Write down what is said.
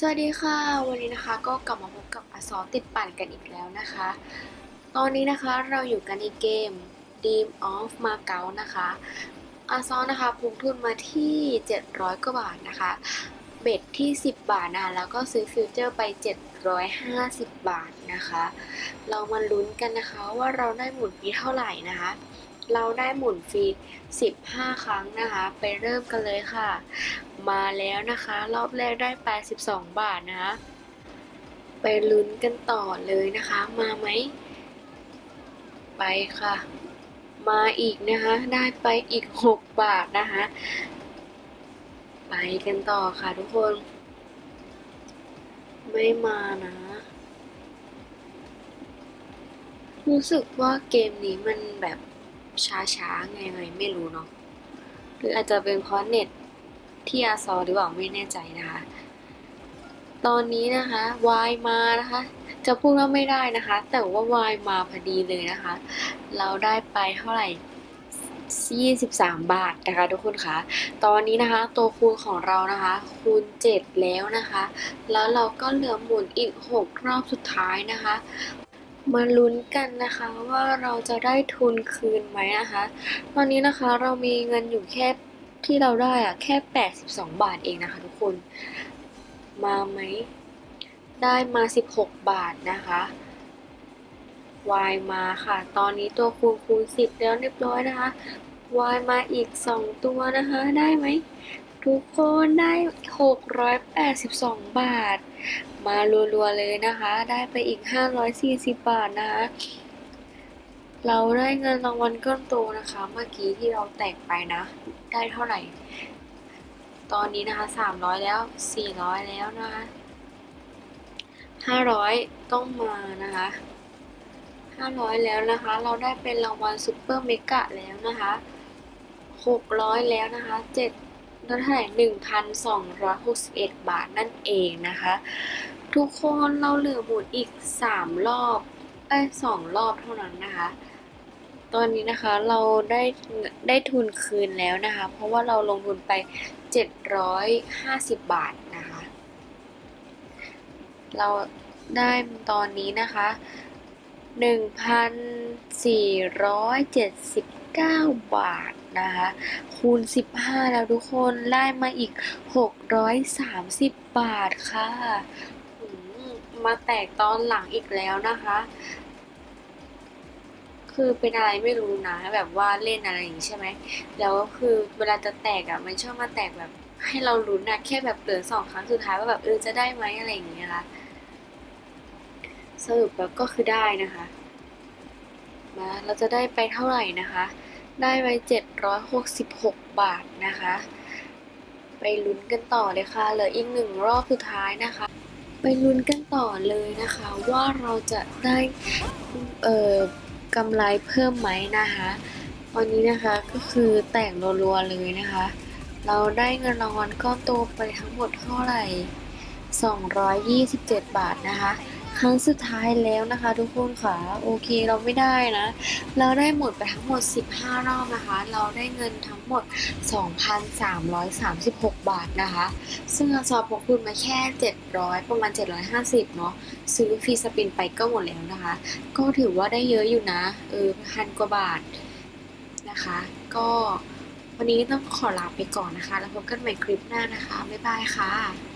สวัสดีค่ะ วันนี้นะคะก็กลับมาพบกับอซอติดปั่นกันอีกแล้วนะคะ ตอนนี้นะคะเราอยู่กันในเกม Dream of Macau นะคะอาซอนะคะพุ่งทุนมาที่ 700 กว่าบาทนะคะ เบ็ดที่ 10 บาทนะคะแล้วก็ซื้อฟิวเจอร์ไป 750 บาทนะคะ เรามาลุ้นกันนะคะว่าเราได้หมุนฟีเท่าไหร่นะคะ เราได้หมุนฟรี15 ครั้งนะคะ ไปเริ่มกันเลยค่ะ มาแล้วนะคะ รอบแรกได้ 82 บาทนะคะ ไปลุ้นกันต่อเลยนะคะ มาไหม ไปค่ะ มาอีกนะคะ ได้ไปอีก 6 บาทนะคะ ไปกันต่อค่ะทุกคน ไม่มานะรู้สึกว่าเกมนี้มันแบบ ช้าๆไงไงไม่รู้เนาะหรืออาจจะเป็นเพราะเน็ตที่อาซอหรือเปล่าไม่แน่ใจนะคะ ตอนนี้นะคะวายมานะคะ จะพูดว่าไม่ได้นะคะ แต่ว่าวายมาพอดีเลยนะคะ เราได้ไปเท่าไหร่23 บาทนะคะทุกคนคะ ตอนนี้นะคะตัวคูณของเรานะคะ คูณ 7 แล้วนะคะ แล้วเราก็เหลือหมุนอีก 6 รอบสุดท้ายนะคะ มาลุ้นกันนะคะว่าเราจะได้ทุนคืนไหมนะคะ ตอนนี้นะคะเรามีเงินอยู่แค่ที่เราได้อะแค่ 82 บาทเองนะคะทุกคน มาไหม ได้มา 16 บาทนะคะวายมาค่ะ ตอนนี้ตัวคูณคูณ10แล้วเรียบร้อยนะคะวายมาอีก 2 ตัวนะคะ ได้ไหม ทุกคนได้ 682 บาท มารัวๆเลยนะคะ ได้ไปอีก 540 บาทนะคะ เราได้เงินรางวัลก้อนโตนะคะ เมื่อกี้ที่เราแตกไปนะ ได้เท่าไหร่ ตอนนี้นะคะ 300 แล้ว 400 แล้วนะคะ 500 ต้องมานะคะ 500 แล้วนะคะ เราได้เป็นรางวัลซูเปอร์เมกะแล้วนะคะ600 แล้วนะคะ 7 แล้วเท่าไหร่1,261บเอ็ดบาทนั่นเองนะคะ ทุกคนเราเหลือหมุนอีก3รอบเอ้ย2รอบเท่านั้นนะคะ ตอนนี้นะคะเราได้ได้ทุนคืนแล้วนะคะ เพราะว่าเราลงทุนไป750บบาทนะคะ เราได้ตอนนี้นะคะ1,479บาทนะคะ คูณ 15 แล้วทุกคนได้มาอีก 630 บาทค่ะมาแตกตอนหลังอีกแล้วนะคะ คือเป็นอะไรไม่รู้นะ แบบว่าเล่นอะไรอย่างนี้ใช่ไหม แล้วคือเวลาจะแตกอะมันชอบมาแตกแบบให้เราลุ้นนะแค่แบบเหลือสองครั้งสุดท้ายว่าแบบเออจะได้ไหมอะไรอย่างเงี้ยค่ะสรุปแบบก็คือได้นะคะ มาเราจะได้ไปเท่าไหร่นะคะ ได้ไป766 บาทนะคะ ไปลุ้นกันต่อเลยค่ะ เหลืออีกหนึ่งรอบสุดท้ายนะคะ ไปลุ้นกันต่อเลยนะคะ ว่าเราจะได้เอ่อกำไรเพิ่มไหมนะคะตอนนี้นะคะก็คือแตกรัวๆเลยนะคะ เราได้เงินรางวัลก้อนโตไปทั้งหมดเท่าไหร่ 227 บาทนะคะ ครั้งสุดท้ายแล้วนะคะทุกคนค่ะโอเคเราไม่ได้นะ เราได้หมดไปทั้งหมด 15 รอบนะคะ เราได้เงินทั้งหมด 2,336 บาทนะคะ ซึ่งเราสอบพกคุณมาแค่ 700 ประมาณ 750 เนาะซื้อฟรีสปินไปก็หมดแล้วนะคะ ก็ถือว่าได้เยอะอยู่นะเออพันกว่าบาทนะคะ ก็วันนี้ต้องขอลาไปก่อนนะคะ แล้วพบกันใหม่คลิปหน้านะคะ บ๊ายบายค่ะ